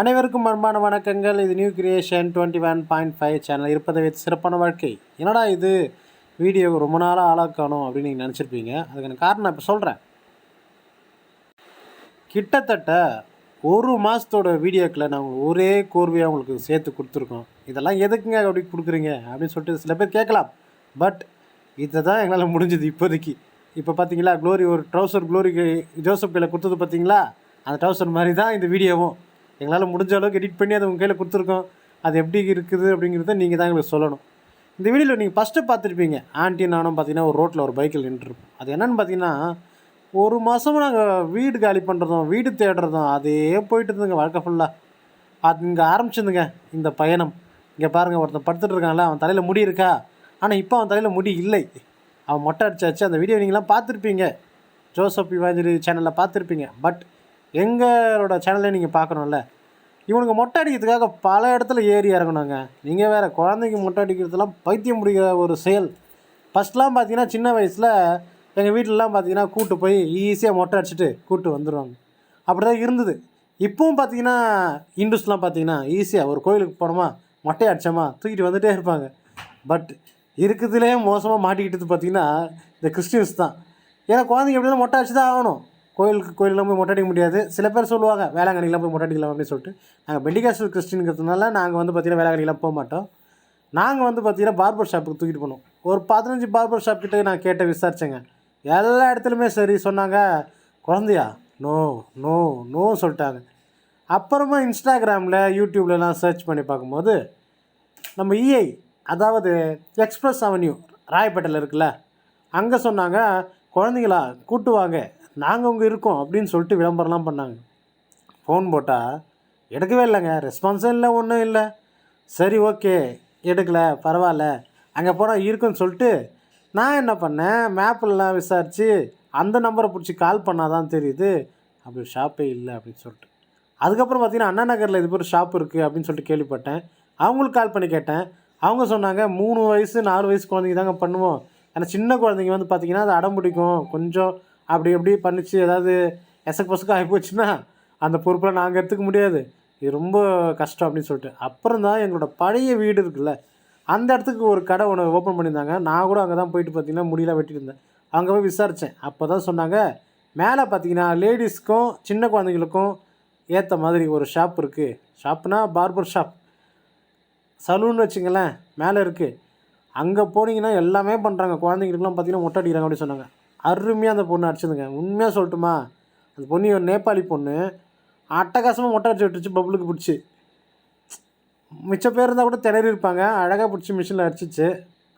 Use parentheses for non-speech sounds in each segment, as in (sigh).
அனைவருக்கும் அன்பான வணக்கங்கள். இது new creation twenty one point five channel இருப்பதை வைத்து சிறப்பான வாழ்க்கை. என்னடா இது? வீடியோ ரொம்ப நாளாக ஆளாக்கணும் அப்படின்னு நீங்கள் நினச்சிருப்பீங்க. அதுக்கான காரணம் இப்போ சொல்கிறேன் கிட்டத்தட்ட ஒரு மாதத்தோட வீடியோக்களை நாங்கள் ஒரே கோர்வையாக உங்களுக்கு சேர்த்து கொடுத்துருக்கோம். இதெல்லாம் எதுக்குங்க அப்படி கொடுக்குறீங்க? அப்படின்னு சொல்லிட்டு சில பேர் கேட்கலாம். பட் இதை தான் எங்களால் முடிஞ்சது இப்போதைக்கு. இப்போ பார்த்தீங்களா க்ளோரி ஒரு ட்ரௌசர் க்ளோரிக்கு ஜோசப் கையில் கொடுத்தது பார்த்தீங்களா அந்த ட்ரௌசர் மாதிரி தான் இந்த வீடியோவும். எங்களால் முடிஞ்ச அளவுக்கு எடிட் பண்ணி அதை உங்கள் கையில் கொடுத்துருக்கோம். அது எப்படி இருக்குது அப்படிங்கிறத நீங்கள் தான் எங்களுக்கு சொல்லணும். இந்த வீடியோவில் நீங்கள் ஃபஸ்ட்டு பார்த்துருப்பீங்க. ஆண்டி நானும் பார்த்தீங்கன்னா ஒரு ரோட்டில் ஒரு பைக்கில் நின்றுருப்போம். அது என்னென்னு பார்த்தீங்கன்னா ஒரு மாதமும் நாங்கள் வீடு காலி பண்ணுறதும் வீடு தேடுறதும் அதே போயிட்டு இருந்துங்க வாழ்க்கை ஃபுல்லாக அது இங்கே ஆரம்பிச்சிருந்துங்க இந்த பயணம். இங்கே பாருங்கள் ஒருத்தன் படுத்துட்டு இருக்கான்ல அவன் தலையில் முடி இருக்கா? ஆனால் இப்போ அவன் தலையில் முடி இல்லை. அவன் மொட்டை அடிச்சாச்சு. அந்த வீடியோ நீங்களாம் பார்த்துருப்பீங்க. ஜோசப் இவாஞ்சலி சேனலில் பார்த்துருப்பீங்க. பட் எங்களோட சேனலை நீங்கள் பார்க்கணும்ல? இவனுக்கு மொட்டை அடிக்கிறதுக்காக பல இடத்துல ஏறி இறங்கணுங்க நீங்கள் வேறு குழந்தைக்கு மொட்டை அடிக்கிறதுலாம் பைத்தியம் பிடிக்கிற ஒரு செயல். ஃபஸ்ட்லாம் பார்த்தீங்கன்னா சின்ன வயசில் எங்கள் வீட்டிலலாம் பார்த்தீங்கன்னா கூட்டு போய் ஈஸியாக மொட்டை அடிச்சுட்டு கூட்டு வந்துடுவாங்க அப்படி தான் இருந்தது. இப்போவும் பார்த்தீங்கன்னா இந்துஸ்லாம் பார்த்தீங்கன்னா ஈஸியாக ஒரு கோயிலுக்கு போனோமா மொட்டை அடித்தோமா தூக்கிட்டு வந்துகிட்டே இருப்பாங்க. பட் இருக்கிறதுலே மோசமாக மாட்டிக்கிட்டது பார்த்தீங்கன்னா இந்த கிறிஸ்டின்ஸ் தான். ஏன்னா குழந்தைங்க எப்படின்னா மொட்டை அடிச்சு தான் ஆகணும். கோயிலுக்கு கோயிலெலாம் போய் மொட்டை அடிக்க முடியாது. சில பேர் சொல்லுவாங்க வேளாங்கண்ணிலாம் போய் மொட்டை அடிக்கலாம் அப்படின்னு சொல்லிட்டு. நாங்கள் பெண்டிகாஸ்டல் கிறிஸ்டின்ங்கிறதுனால நாங்கள் வந்து பார்த்திங்கன்னா வேளாங்கண்ணிலாம் போக மாட்டோம். நாங்கள் வந்து பார்த்தீங்கன்னா பார்பர் ஷாப்புக்கு தூக்கிட்டு போனோம். ஒரு பதினஞ்சு பார்பர் ஷாப் கிட்ட நான் கேட்ட விசாரித்தேங்க எல்லா இடத்துலையுமே சரி சொன்னாங்க குழந்தையா நோ நோ நோ சொல்லிட்டாங்க. அப்புறமா இன்ஸ்டாகிராமில் யூடியூப்லலாம் சர்ச் பண்ணி பார்க்கும்போது நம்ம இஐ அதாவது எக்ஸ்பிரஸ் அவென்யூ ராயப்பேட்டையில் இருக்குல்ல அங்கே சொன்னாங்க குழந்தைங்களா கூட்டு வாங்க நாங்கள் அங்கே இருக்கோம் அப்படின்னு சொல்லிட்டு விளம்பரம்லாம் பண்ணாங்க. ஃபோன் போட்டால் எடுக்கவே இல்லைங்க. ரெஸ்பான்ஸும் இல்லை ஒன்றும் இல்லை. சரி ஓகே எடுக்கல பரவாயில்ல. அங்கே போனால் இருக்குன்னு சொல்லிட்டு நான் என்ன பண்ணேன்? மேப்பிலலாம் விசாரித்து அந்த நம்பரை பிடிச்சி கால் பண்ணால் தான் தெரியுது. அப்படி ஷாப்பே இல்லை அப்படின்னு சொல்லிட்டு. அதுக்கப்புறம் பார்த்தீங்கன்னா அண்ணா நகரில் இது ஒரு ஷாப் இருக்குது அப்படின்னு சொல்லிட்டு கேள்விப்பட்டேன். அவங்களுக்கு கால் பண்ணி கேட்டேன். அவங்க சொன்னாங்க மூணு வயசு நாலு வயசு குழந்தைங்க தாங்க பண்ணுவோம். ஏன்னா சின்ன குழந்தைங்க வந்து பார்த்திங்கன்னா அது அடம் பிடிக்கும் கொஞ்சம் அப்படி எப்படி பண்ணிச்சு ஏதாவது எசக்கு பசக்கு ஆகி போச்சுன்னா அந்த பொறுப்பெலாம் நாங்கள் எடுத்துக்க முடியாது. இது ரொம்ப கஷ்டம் அப்படின்னு சொல்லிட்டு. அப்புறம் தான் எங்களோட பழைய வீடு இருக்குல்ல அந்த இடத்துக்கு ஒரு கடை ஒன்று ஓப்பன் பண்ணியிருந்தாங்க. நான் கூட அங்கே தான் போயிட்டு பார்த்தீங்கன்னா முடியெல்லாம் வெட்டிட்டு இருந்தேன். அங்கே போய் விசாரித்தேன் அப்போ தான் சொன்னாங்க மேலே பார்த்தீங்கன்னா லேடிஸ்க்கும் சின்ன குழந்தைங்களுக்கும் ஏற்ற மாதிரி ஒரு ஷாப் இருக்குது ஷாப்னா பார்பர் ஷாப் சலூன் வச்சுங்களேன் மேலே இருக்குது அங்கே போனீங்கன்னா எல்லாமே பண்ணுறாங்க குழந்தைங்களுக்குலாம் பார்த்தீங்கன்னா மொட்டை அடிக்கிறாங்க அப்படின்னு சொன்னாங்க. அருமையாக அந்த பொண்ணு அடிச்சிருந்துங்க. உண்மையாக சொல்லட்டுமா? அந்த பொண்ணு ஒரு நேபாளி பொண்ணு. அட்டகாசமாக மொட்டை அடிச்சு விட்டுருச்சு பப்புளுக்கு பிடிச்சி. மிச்ச பேர் இருந்தால் கூட திணறி இருப்பாங்க. அழகாக பிடிச்சி மிஷினில் அடிச்சிச்சு.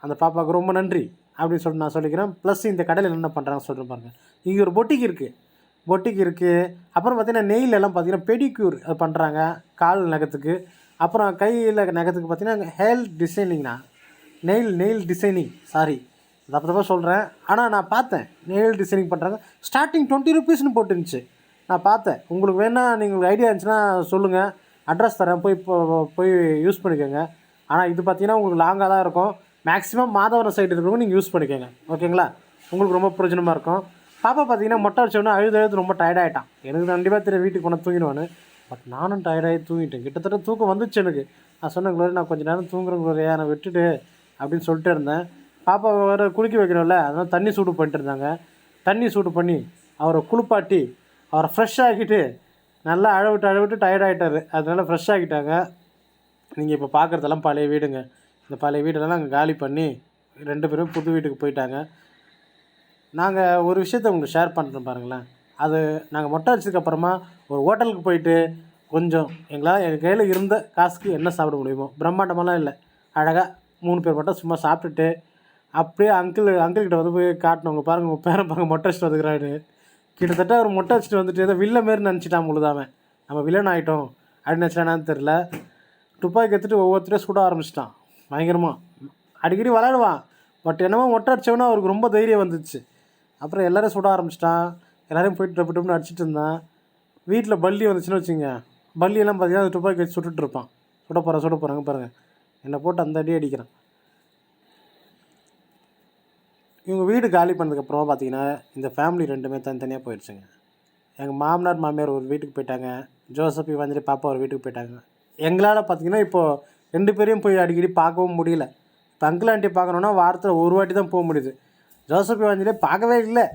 அந்த பாப்பாவுக்கு ரொம்ப நன்றி அப்படின்னு சொல்லிட்டு நான் சொல்லிக்கிறேன். ப்ளஸ் இந்த கடையில் என்ன பண்ணுறாங்க சொல்கிறேன் பாருங்கள் இங்கே ஒரு பொட்டிக் இருக்குது பொட்டிக் இருக்குது அப்புறம் பார்த்திங்கன்னா நெயில் எல்லாம் பெடிக்யூர் அது பண்ணுறாங்க கால் நகத்துக்கு. அப்புறம் கையில் நகத்துக்கு பார்த்தீங்கன்னா ஹேர் டிசைனிங்ண்ணா நெயில் நெயில் டிசைனிங் சாரி தப்பு தப்பாக சொல்கிறேன் ஆனால் நான் பார்த்தேன். நெயில் டிசைனிங் பண்ணுறாங்க ஸ்டார்டிங் டுவெண்ட்டி ருபீஸ்னு போட்டுருந்துச்சு. நான் பார்த்தேன். உங்களுக்கு வேணால் நீங்கள் ஐடியா இருந்துச்சுன்னா சொல்லுங்கள் அட்ரஸ் தரேன். போய் போய் யூஸ் பண்ணிக்கோங்க. ஆனால் இது பார்த்தீங்கன்னா உங்களுக்கு லாங்காக தான் இருக்கும். மேக்ஸிமம் மாதவரம் சைடு இருக்கிறவங்க நீங்கள் யூஸ் பண்ணிக்கோங்க. ஓகேங்களா உங்களுக்கு ரொம்ப பிரயோஜனமாக இருக்கும். பாப்பா பார்த்தீங்கன்னா மொட்டை வச்சோடனே அழுது அழுது ரொம்ப டயர்டாயிட்டான் எனக்கு கண்டிப்பாக தெரியும் வீட்டுக்கு கொண்டு தூங்கிடுவான்னு பட் நானும் டயர்டாகி தூங்கிட்டேன். கிட்டத்தட்ட தூக்கம் வந்துச்சு எனக்கு. நான் சொன்ன குளோரி நான் கொஞ்சம் நேரம் தூங்குற குளோரியா நான் விட்டுட்டு அப்படின்னு சொல்லிட்டு இருந்தேன். பாப்பா வேறு குளிக்க வைக்கணும்ல அதனால் தண்ணி சூடு பண்ணிட்டு இருந்தாங்க தண்ணி சூடு பண்ணி அவரை குளிப்பாட்டி அவரை ஃப்ரெஷ் ஆகிட்டு நல்லா அழவிட்டு அழவிட்டு டயர்ட் ஆகிட்டார் ஃப்ரெஷ் ஆகிட்டாங்க நீங்கள் இப்போ பார்க்குறதெல்லாம் பழைய வீடுங்க. இந்த பழைய வீடெல்லாம் நாங்கள் காலி பண்ணி ரெண்டு பேரும் புது வீட்டுக்கு போயிட்டாங்க. நாங்கள் ஒரு விஷயத்த உங்களுக்கு ஷேர் பண்ணுறோம் பாருங்களேன். அது நாங்கள் மொட்டை அடிச்சதுக்கப்புறமா ஒரு ஹோட்டலுக்கு போயிட்டு கொஞ்சம் எங்களால் எங்கள் கையில் இருந்த காசுக்கு என்ன சாப்பிட முடியுமோ பிரம்மாண்டமெல்லாம் இல்லை. அழகாக மூணு பேர் மட்டும் சும்மா சாப்பிட்டுட்டு அப்படியே அங்கிள் அங்கிள்கிட்ட வந்து போய் காட்டினவங்க பாருங்கள் உங்கள் பேரன் பாருங்க மொட்டை அடிச்சுட்டு வந்துக்கிறாரு கிட்டத்தட்ட ஒரு மொட்டை அடிச்சுட்டு வந்துட்டு ஏதோ வில்ல மாரி நினச்சிட்டான் முழுதாமே நம்ம வில்லன் ஆகிட்டோம் அப்படின்னு நினச்சிட்டானான்னு தெரில துப்பாக்கி எடுத்துகிட்டு ஒவ்வொருத்தரையும் சுட ஆரம்பிச்சிட்டான். பயங்கரமாக அடிக்கடி விளாடுவான் பட் என்னமோ மொட்டை அடித்தவொன்னே அவருக்கு ரொம்ப தைரியம் வந்துச்சு. அப்புறம் எல்லோரும் சுட ஆரம்பிச்சிட்டான். எல்லோரையும் போயிட்டு டப்பு டப்புன்னு அடிச்சிட்டு இருந்தான். வீட்டில் பல்லி வந்துச்சுன்னு வச்சுங்க பல்லியெல்லாம் பார்த்தீங்கன்னா துப்பாக்கி வச்சு சுட்டுட்டு இருப்பான். சுட போகிறேன் சுட போகிறாங்க பாருங்கள் என்னை போட்டு அந்த அடி அடிக்கிறான். இவங்க வீடு காலி பண்ணதுக்கப்புறமா பார்த்தீங்கன்னா இந்த ஃபேமிலி ரெண்டுமே தனித்தனியாக போயிடுச்சுங்க. எங்கள் மாமனார் மாமியார் ஒரு வீட்டுக்கு போயிட்டாங்க. ஜோசப் வந்துட்டு பாப்பா ஒரு வீட்டுக்கு போயிட்டாங்க. எங்களால் பார்த்தீங்கன்னா இப்போது ரெண்டு பேரையும் போய் அடிக்கடி பார்க்கவும் முடியல. இப்போ அங்கிள் ஆண்டி பார்க்கணுன்னா வாரத்தில் ஒரு வாட்டி தான் போக முடியுது. ஜோசப் வந்துட்டு பார்க்கவே இல்லை.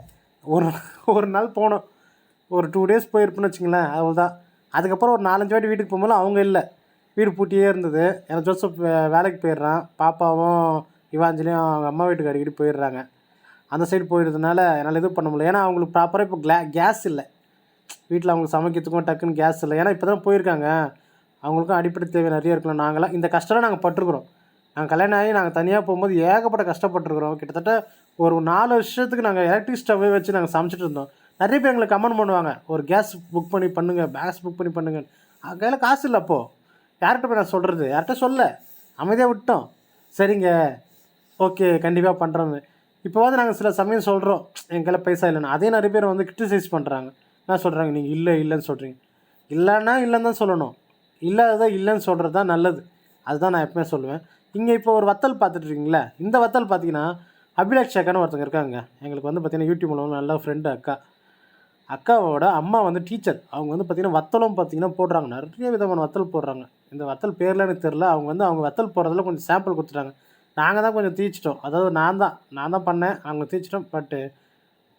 ஒரு ஒரு நாள் போனோம். ஒரு டூ டேஸ் போயிருப்பேன்னு வச்சுங்களேன் அவ்வளோதான் அதுக்கப்புறம் ஒரு நாலஞ்சு வாட்டி வீட்டுக்கு போகும்போது அவங்க இல்லை. வீடு பூட்டியே இருந்தது. ஏன்னா ஜோசப் வே- வேலைக்கு போயிடுறான். பாப்பாவும் இவாஞ்சலியும் அவங்க அம்மா வீட்டுக்கு அடிக்கடி போயிடுறாங்க. அந்த சைடு போயிடுறதுனால என்னால் எதுவும் பண்ண முடியல. ஏன்னா அவங்களுக்கு ப்ராப்பராக இப்போ கிளா கேஸ் இல்லை. வீட்டில் அவங்களுக்கு சமைக்கிறதுக்கும் டக்குன்னு கேஸ் இல்லை. ஏன்னா இப்போ தான் போயிருக்காங்க. அவங்களுக்கும் அடிப்படை தேவை நிறைய இருக்கலாம் நாங்களாம் இந்த கஷ்டம் நாங்கள் பட்டிருக்கிறோம். நாங்கள் கல்யாணம் ஆகி நாங்கள் தனியாக போகும்போது ஏகப்பட்ட கஷ்டப்பட்டுருக்குறோம். கிட்டத்தட்ட ஒரு நாலு வருஷத்துக்கு நாங்கள் எலக்ட்ரிக் ஸ்டவ்வே வச்சு நாங்கள் சமைச்சிட்டு இருந்தோம். நிறைய பேர் எங்களுக்கு கமெண்ட் பண்ணுவாங்க. ஒரு கேஸ் புக் பண்ணி பண்ணுங்கள் கேஸ் புக் பண்ணி பண்ணுங்க கையில் காசு இல்லை அப்போது யார்கிட்ட போய் நான் சொல்கிறது யார்கிட்ட சொல்ல? அமைதியாக விட்டோம். சரிங்க. ஓகே கண்டிப்பாக பண்ணுறோன்னு இப்போ வந்து நாங்கள் சில சமயம் சொல்கிறோம் என் கையில் பைசா இல்லைன்னு. அதே நிறைய பேர் வந்து கிரிட்டிசைஸ் பண்ணுறாங்க என்ன சொல்கிறாங்க நீங்கள் இல்லை இல்லைன்னு சொல்கிறீங்க இல்லைன்னா இல்லைன்னு தான் சொல்லணும். இல்லாததை இல்லைன்னு சொல்கிறது தான் நல்லது. அதுதான் நான் எப்பவுமே சொல்லுவேன். இங்கே இப்போ ஒரு வத்தல் பார்த்துட்ருக்கீங்களா இந்த வத்தல் பார்த்தீங்கன்னா அபிலாஷ் அக்கான்னு ஒருத்தங்க இருக்காங்க. எங்களுக்கு வந்து பார்த்தீங்கன்னா யூடியூப் மூலம் நல்ல ஃப்ரெண்டு அக்கா. அக்காவோட அம்மா வந்து டீச்சர் அவங்க வந்து பார்த்திங்கன்னா வத்தலும் பார்த்தீங்கன்னா போடுறாங்க. நிறைய விதமான வத்தல் போடுறாங்க. இந்த வத்தல் பேரில் எனக்கு தெரில அவங்க வந்து அவங்க வத்தல் போடுறதுல கொஞ்சம் சாம்பிள் கொடுத்துட்டாங்க. நாங்கள் தான் கொஞ்சம் தீச்சிட்டோம். அதாவது நான் தான் நான் தான் பண்ணேன் அவங்க தீச்சிட்டோம். பட்டு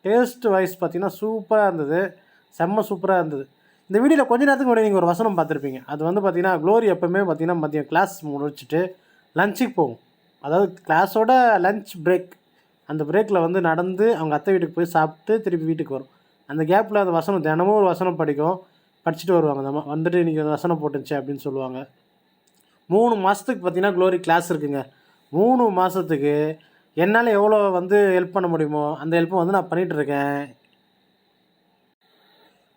டேஸ்ட் வைஸ் பார்த்தீங்கன்னா சூப்பராக இருந்தது. செம்ம சூப்பராக இருந்தது. இந்த வீடியோவில் கொஞ்ச நேரத்துக்கு முன்னாடி நீங்கள் ஒரு வசனம் பார்த்துருப்பீங்க. அது வந்து பார்த்தீங்கன்னா க்ளோரி எப்போவுமே பார்த்தீங்கன்னா மதியம் கிளாஸ் முடிச்சுட்டு லஞ்சுக்கு போகும். அதாவது கிளாஸோட லஞ்ச் பிரேக் அந்த பிரேக்கில் வந்து நடந்து அவங்க அத்தை வீட்டுக்கு போய் சாப்பிட்டு திருப்பி வீட்டுக்கு வரும். அந்த கேப்பில் அந்த வசனம் தினமும் ஒரு வசனம் படிக்கும். படிச்சுட்டு வருவாங்க. நம்ம வந்துட்டு இன்றைக்கி வசனம் போட்டுச்சு அப்படின்னு சொல்லுவாங்க. மூணு மாதத்துக்கு பார்த்தீங்கன்னா க்ளோரி கிளாஸ் இருக்குங்க. மூணு மாதத்துக்கு என்னால் எவ்வளோ வந்து ஹெல்ப் பண்ண முடியுமோ அந்த ஹெல்ப்பை வந்து நான் பண்ணிகிட்டு இருக்கேன்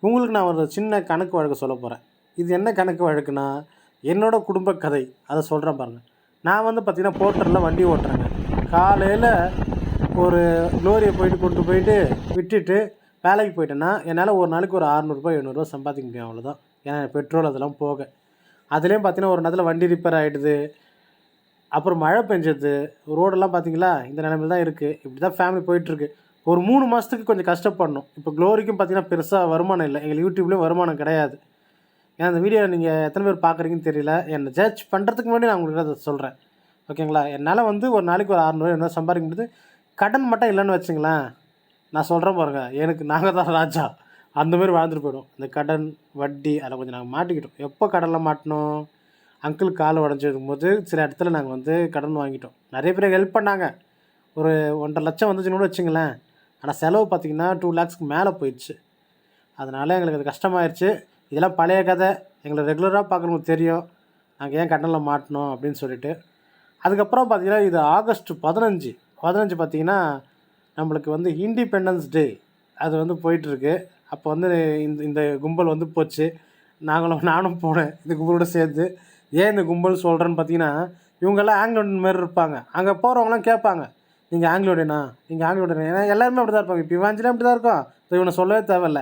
உங்களுக்கு நான் ஒரு சின்ன கணக்கு வழக்கு சொல்ல போகிறேன் இது என்ன கணக்கு வழக்குனா என்னோட குடும்ப கதை. அதை சொல்கிறேன் பாருங்கள் நான் வந்து பார்த்திங்கன்னா போர்ட்டரில் வண்டி ஓட்டுறேங்க. காலையில் ஒரு லோரியை போயிட்டு கொண்டு போயிட்டு விட்டுட்டு வேலைக்கு போயிட்டேன்னா என்னால் ஒரு நாளைக்கு ஒரு அறநூறுபா எழுநூறுபா சம்பாதிக்க முடியும் அவ்வளோதான் ஏன்னா பெட்ரோல் அதெல்லாம் போக. அதுலேயும் பார்த்தீங்கன்னா ஒரு நேரத்தில் வண்டி ரிப்பேர் ஆகிடுது அப்புறம் மழை பெஞ்சது. ரோடெல்லாம் பார்த்தீங்களா இந்த நிலமையில் தான் இருக்குது இப்படி தான் ஃபேமிலி போயிட்டுருக்கு. ஒரு மூணு மாதத்துக்கு கொஞ்சம் கஷ்டப்படணும். இப்போ க்ளோரிக்கும் பார்த்தீங்கன்னா பெருசாக வருமானம் இல்லை. எங்கள் யூடியூப்லேயும் வருமானம் கிடையாது. ஏன்னா அந்த வீடியோ நீங்கள் எத்தனை பேர் பார்க்குறீங்கன்னு தெரியல. என்னை ஜட்ஜ் பண்ணுறதுக்கு முன்னாடி நான் உங்களுக்கு அதை சொல்கிறேன் ஓகேங்களா? என்னால் வந்து ஒரு நாளைக்கு ஒரு அறநூறு என்ன சம்பாதிக்க முடியுது கடன் மட்டும் இல்லைன்னு வச்சுங்களேன். நான் சொல்கிறேன் பாருங்கள் எனக்கு நாங்கள் தான் ராஜா. அந்தமாரி வாழ்ந்துட்டு போயிடும் இந்த கடன் வட்டி அதில் கொஞ்சம் நாங்கள் மாட்டிக்கிட்டோம். எப்போ கடனில் மாட்டினோம் அங்கிள் கால் உடஞ்சிருக்கும் போது சில இடத்துல நாங்கள் வந்து கடன் வாங்கிட்டோம். நிறைய பேர் ஹெல்ப் பண்ணாங்க. ஒரு ஒன்றரை லட்சம் வந்துச்சுன்னு கூட வச்சுங்களேன். ஆனால் செலவு பார்த்திங்கன்னா டூ லேக்ஸ்க்கு மேலே போயிடுச்சு. அதனால் எங்களுக்கு அது கஷ்டமாயிருச்சு. இதெல்லாம் பழைய கதை. எங்களை ரெகுலராக பார்க்குறவங்களுக்கு தெரியும். நாங்கள் ஏன் கடனில் மாட்டினோம் அப்படின்னு சொல்லிட்டு. அதுக்கப்புறம் பார்த்திங்கன்னா இது ஆகஸ்ட் பதினஞ்சு. பதினஞ்சு பார்த்திங்கன்னா நம்மளுக்கு வந்து இண்டிபெண்டன்ஸ் டே அது வந்து போயிட்டுருக்கு. அப்போ வந்து இந்த இந்த கும்பல் வந்து போச்சு. நாங்களும் நானும் போனேன். இந்த கும்பலோடு சேர்ந்து. ஏன் இந்த கும்பல் சொல்கிறேன்னு பார்த்தீங்கன்னா இவங்கெல்லாம் ஆங்கிலோடன் மாதிரி இருப்பாங்க. அங்கே போகிறவங்களாம் கேட்பாங்க நீங்கள் ஆங்கிலோடனா நீங்கள் ஆங்கிலோடனா ஏன்னா எல்லாருமே அப்படி தான் இருப்பாங்க. இப்போ இவாஞ்சலும் அப்படி தான் இருக்கும். இப்போ இவனை சொல்லவே தேவையில்ல.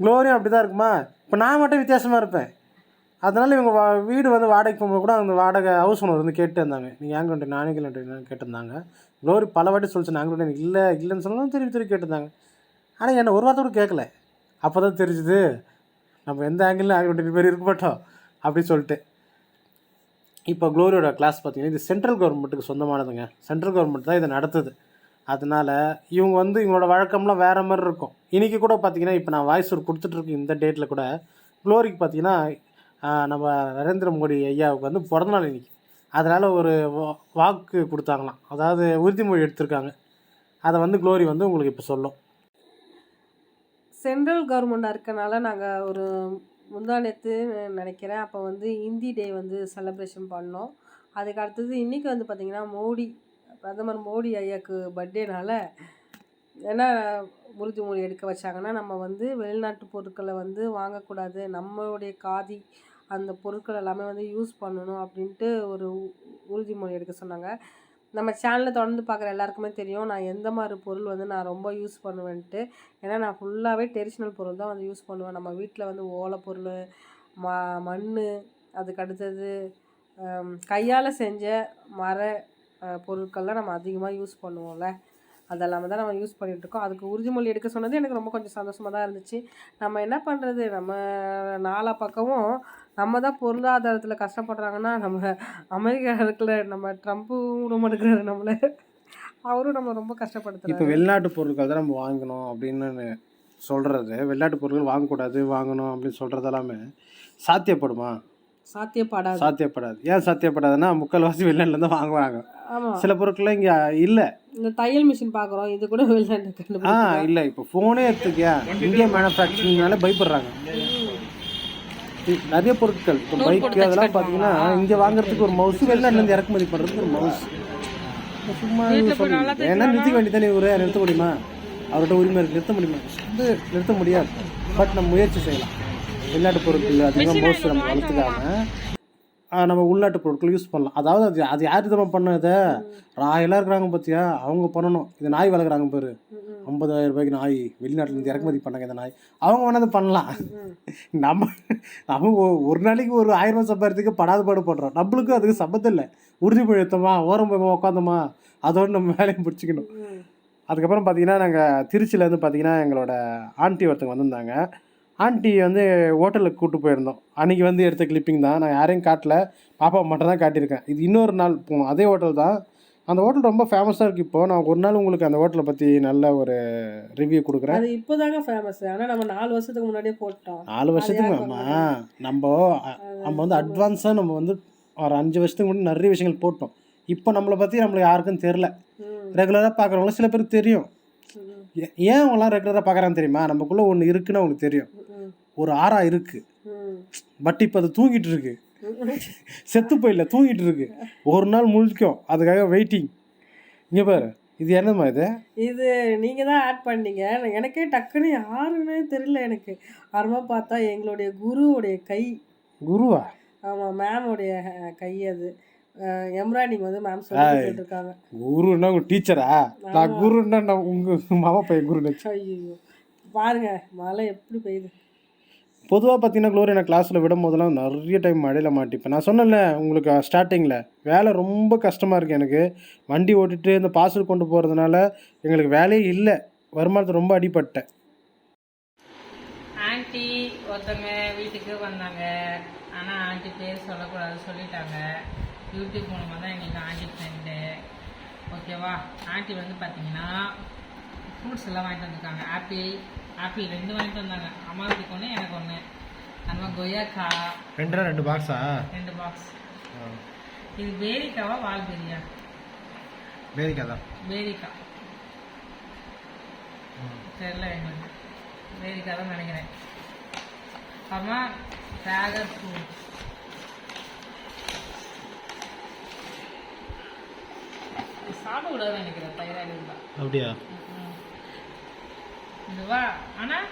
க்ளோரியும் அப்படி தான் இருக்குமா? இப்போ நான் மட்டும் வித்தியாசமாக இருப்பேன். அதனால் இவங்க வா வீடு வந்து வாடகைக்கு போகும்போது கூட அந்த வாடகை ஹவுஸ் ஓனர் வந்து கேட்டு இருந்தாங்க. நீங்கள் ஆங்கிலோட ஆங்கிலோட கேட்டிருந்தாங்க. க்ளோரி பல வாட்டி சொல்லிச்சு ஆங்கிலோட இல்லை இல்லைன்னு சொன்னாலும் திருப்பி திருப்பி கேட்டிருந்தாங்க. ஆனால் என்ன ஒரு வார்த்தை கூட கேட்கல. அப்போ தான் தெரிஞ்சுது நம்ம எந்த ஆங்கிளில் ஆங்கிலோட பேர் இருக்க மாட்டோம் அப்படின்னு சொல்லிட்டு. இப்போ க்ளோரியோட கிளாஸ் பார்த்தீங்கன்னா இது சென்ட்ரல் கவர்மெண்ட்டுக்கு சொந்தமானதுங்க. சென்ட்ரல் கவர்மெண்ட் தான் இதை நடத்துது. அதனால் இவங்க வந்து இவங்களோட வழக்கம்லாம் வேறு மாதிரி இருக்கும். இன்றைக்கி கூட பார்த்தீங்கன்னா இப்போ நான் வாய்ஸ் ஒரு கொடுத்துட்ருக்கேன் இந்த டேட்டில் கூட. க்ளோரிக்கு பார்த்தீங்கன்னா நம்ம நரேந்திர மோடி ஐயாவுக்கு வந்து பிறந்தநாள் இன்றைக்கி அதனால் ஒரு வா- வாக்கு கொடுத்தாங்களாம். அதாவது உறுதிமொழி எடுத்திருக்காங்க. அதை வந்து க்ளோரி வந்து உங்களுக்கு இப்போ சொல்லும். சென்ட்ரல் கவர்மெண்டாக இருக்கனால நாங்கள் ஒரு முந்தானத்து நினைக்கிறேன். அப்போ வந்து ஹிந்தி டே வந்து செலப்ரேஷன் பண்ணோம். அதுக்கு அடுத்தது இன்றைக்கி வந்து பார்த்திங்கன்னா மோடி பிரதமர் மோடி ஐயாக்கு பர்த்டேனால் என்ன உறுதிமொழி எடுக்க வச்சாங்கன்னா நம்ம வந்து வெளிநாட்டு பொருட்களை வந்து வாங்கக்கூடாது. நம்மளுடைய காதி அந்த பொருட்கள் எல்லாமே வந்து யூஸ் பண்ணணும் அப்படின்ட்டு ஒரு உறுதிமொழி எடுக்க சொன்னாங்க. நம்ம சேனலை தொடர்ந்து பார்க்குற எல்லாருக்குமே தெரியும் நான் எந்த மாதிரி பொருள் வந்து நான் ரொம்ப யூஸ் பண்ணுவேன்ட்டு. ஏன்னா நான் ஃபுல்லாகவே ட்ரெடிஷ்னல் பொருள் தான் வந்து யூஸ் பண்ணுவேன். நம்ம வீட்டில் வந்து ஓலை பொருள் ம மண் அதுக்கு அடுத்தது கையால் செஞ்ச மர பொருட்கள்லாம் நம்ம அதிகமாக யூஸ் பண்ணுவோம்ல. அதெல்லாமே தான் நம்ம யூஸ் பண்ணிகிட்ருக்கோம் அதுக்கு உறுதிமொழி எடுக்க சொன்னது எனக்கு ரொம்ப கொஞ்சம் சந்தோஷமாக தான் இருந்துச்சு. நம்ம என்ன பண்ணுறது நம்ம நாலா பக்கமும் நம்ம தான் பொருளாதாரத்தில் கஷ்டப்படுறாங்கன்னா நம்ம அமெரிக்கா இருக்கிற நம்ம ட்ரம்ப்பு விட மாட்டேங்கிறாரு நம்மளை. அவரும் நம்ம ரொம்ப இப்போ கஷ்டப்படுத்துறாரு வெளிநாட்டு பொருட்கள் தான் நம்ம வாங்கணும் அப்படின்னு சொல்கிறது வெளிநாட்டு பொருட்கள் வாங்கக்கூடாது வாங்கணும் அப்படின்னு சொல்கிறது எல்லாமே சாத்தியப்படுமா? சாத்தியப்படாது. சாத்தியப்படாது. ஏன் சாத்தியப்படாதுன்னா முக்கால்வாசி வெளிநாட்டுல தான் வாங்குவாங்க. ஆமாம் சில பொருட்கள்லாம் இங்கே இல்லை. இந்த தையல் மிஷின் பார்க்குறோம் இது கூட வெளிநாட்டு ஆ இல்லை. இப்போ ஃபோனே எடுத்துக்கியா? இந்தியா மேனுஃபேக்சரிங்னால பயப்படுறாங்க. நிறைய பொருட்கள். இப்போ பைக் அதெல்லாம் பார்த்தீங்கன்னா இங்கே வாங்குறதுக்கு ஒரு மவுஸ் வெளிநாட்டுலேருந்து இறக்குமதி பண்ணுறதுக்கு ஒரு மவுஸ் சும்மா ஏன்னா நிறுத்திக்க வேண்டியதானே இவரு? நிறுத்த முடியுமா? அவர்கிட்ட உரிமை இருக்கு நிறுத்த முடியுமா? வந்து நிறுத்த முடியாது. பட் நம்ம முயற்சி செய்யலாம். வெளிநாட்டு பொருட்கள் அதிகமாக மவுஸ் நம்ம வளர்த்துக்காம நம்ம உள்நாட்டு பொருட்கள் யூஸ் பண்ணலாம். அதாவது அது அது யார் நம்ம பண்ணதை? ராயெல்லாம் இருக்கிறாங்க பார்த்தியா அவங்க பண்ணணும். இது நாய் வளர்க்குறாங்க பாரு. ஐம்பதாயிரம் ரூபாய்க்கு நாய். வெளிநாட்டிலேருந்து இறக்குமதி பண்ணாங்க இந்த நாய். அவங்க வேணால் பண்ணலாம். (laughs) நம்ம நம்ம ஒரு நாளைக்கு ஒரு ஆயிரம் ரூபாய் சம்பாதிக்கிறதுக்கு படாத பாடு பண்ணுறோம் நம்மளுக்கும் அதுக்கு சம்மந்தம் இல்லை. உறுதிமொழி எடுத்தோமா ஓரம் போய் உட்காந்தோமா அதோடு நம்ம வேலையை முடிச்சுக்கணும். அதுக்கப்புறம் பார்த்தீங்கன்னா நாங்கள் திருச்சியிலேருந்து பார்த்தீங்கன்னா எங்களோட ஆண்டி ஒருத்தங்க வந்திருந்தாங்க. ஆண்டி வந்து ஹோட்டலுக்கு கூப்பிட்டு போயிருந்தோம். அன்றைக்கி வந்து எடுத்த கிளிப்பிங் தான். நான் யாரையும் காட்டல. பாப்பா மட்டும் தான் காட்டியிருக்கேன். இது இன்னொரு நாள் போகணும் அதே ஹோட்டல் தான். அந்த ஹோட்டல் ரொம்ப ஃபேமஸாக இருக்குது இப்போது நான் ஒரு நாள் உங்களுக்கு அந்த ஹோட்டலை பற்றி நல்ல ஒரு ரிவ்யூ கொடுக்குறேன். அது இப்போதாங்க ஃபேமஸ் ஆனால் நம்ம நாலு வருஷத்துக்கு முன்னாடியே போட்டோம். நாலு வருஷத்துக்கு ஆமா. நம்ம நம்ம வந்து அட்வான்ஸாக நம்ம வந்து ஒரு அஞ்சு வருஷத்துக்கு முன்னாடி நிறைய விஷயங்கள் போட்டோம். இப்போ நம்மளை பற்றி நம்மளுக்கு யாருக்கும் தெரில. ரெகுலராக பார்க்குறவங்களும் சில பேருக்கு தெரியும். ஏன் அவங்களாம் ரெகுலராக பார்க்குறான்னு தெரியுமா? நமக்குள்ளே ஒன்று இருக்குன்னு அவங்களுக்கு தெரியும். ஒரு ஆறா இருக்குது ம். பட் இப்போ அது தூங்கிட்டு இருக்கு. செத்து போயிடல தூங்கிட்டு இருக்கு. ஒரு நாள் முழிக்கும். அதுக்காக வெயிட்டிங் இங்கே பாரு இது என்னம்மா இது? இது நீங்க தான் ஆட் பண்ணீங்க. எனக்கே டக்குன்னு யாருன்னே தெரியல எனக்கு. அப்புறமா பார்த்தா எங்களுடைய குருவுடைய கை. குருவா? ஆமாம் மேமோடைய கை அது. எம்ப்ராய்டிங் வந்து மேம் சொல்லி இருக்காங்க குருன்னா உங்கள் டீச்சரா நான் குருன்னா நான் உங்கள் மாமா பையன் குரு ஐயோ. பாருங்க மழை எப்படி பெய்யுது. பொதுவாக பார்த்தீங்கன்னா க்ளோரி நான் கிளாஸில் விடும் போதெல்லாம் நிறைய டைம் மழையில் மாட்டிப்பேன். நான் சொன்னேன்ல உங்களுக்கு ஸ்டார்டிங்கில் வேலை ரொம்ப கஷ்டமாக இருக்குது எனக்கு. வண்டி ஓட்டிட்டு இந்த பார்சல் கொண்டு போகிறதுனால எங்களுக்கு வேலையே இல்லை. வருமானத்தை ரொம்ப அடிபட்டேன். ஆண்டி ஒருத்தவங்க வீட்டுக்கு வந்தாங்க. ஆனால் ஆண்டி பேர் சொல்லக்கூடாது சொல்லிட்டாங்க. யூடியூப் மூலமாக தான் எங்களுக்கு ஆண்டி ஃப்ரெண்டு ஓகேவா ஆண்டி வந்து பார்த்தீங்கன்னா ஃப்ரூட்ஸ் எல்லாம் வாங்கிட்டு வந்திருக்காங்க. ஆப்பிள் ஆப்பிள் ரெண்டு வாங்கிட்டு வந்தாங்க அம்மா வீட்டுக்கு ஒன்று எனக்கு ஒன்று அந்த மாதிரி கொய்யாக்கா ரெண்டு ரெண்டு பாக்ஸா ரெண்டு பாக்ஸ் இது பேரிக்காவா வால்பெரியா வேதிக்கா தான் பேரிக்கா தெரியல எங்களுக்கு. பேரிக்கா தான் நினைக்கிறேன். அப்புறமா ட்ராகன் ஃப்ரூட் சாப்பிடக்கூடாதுன்னு நினைக்கிறேன் தைராய்டு அப்படியா? இதுவா? ஆனால்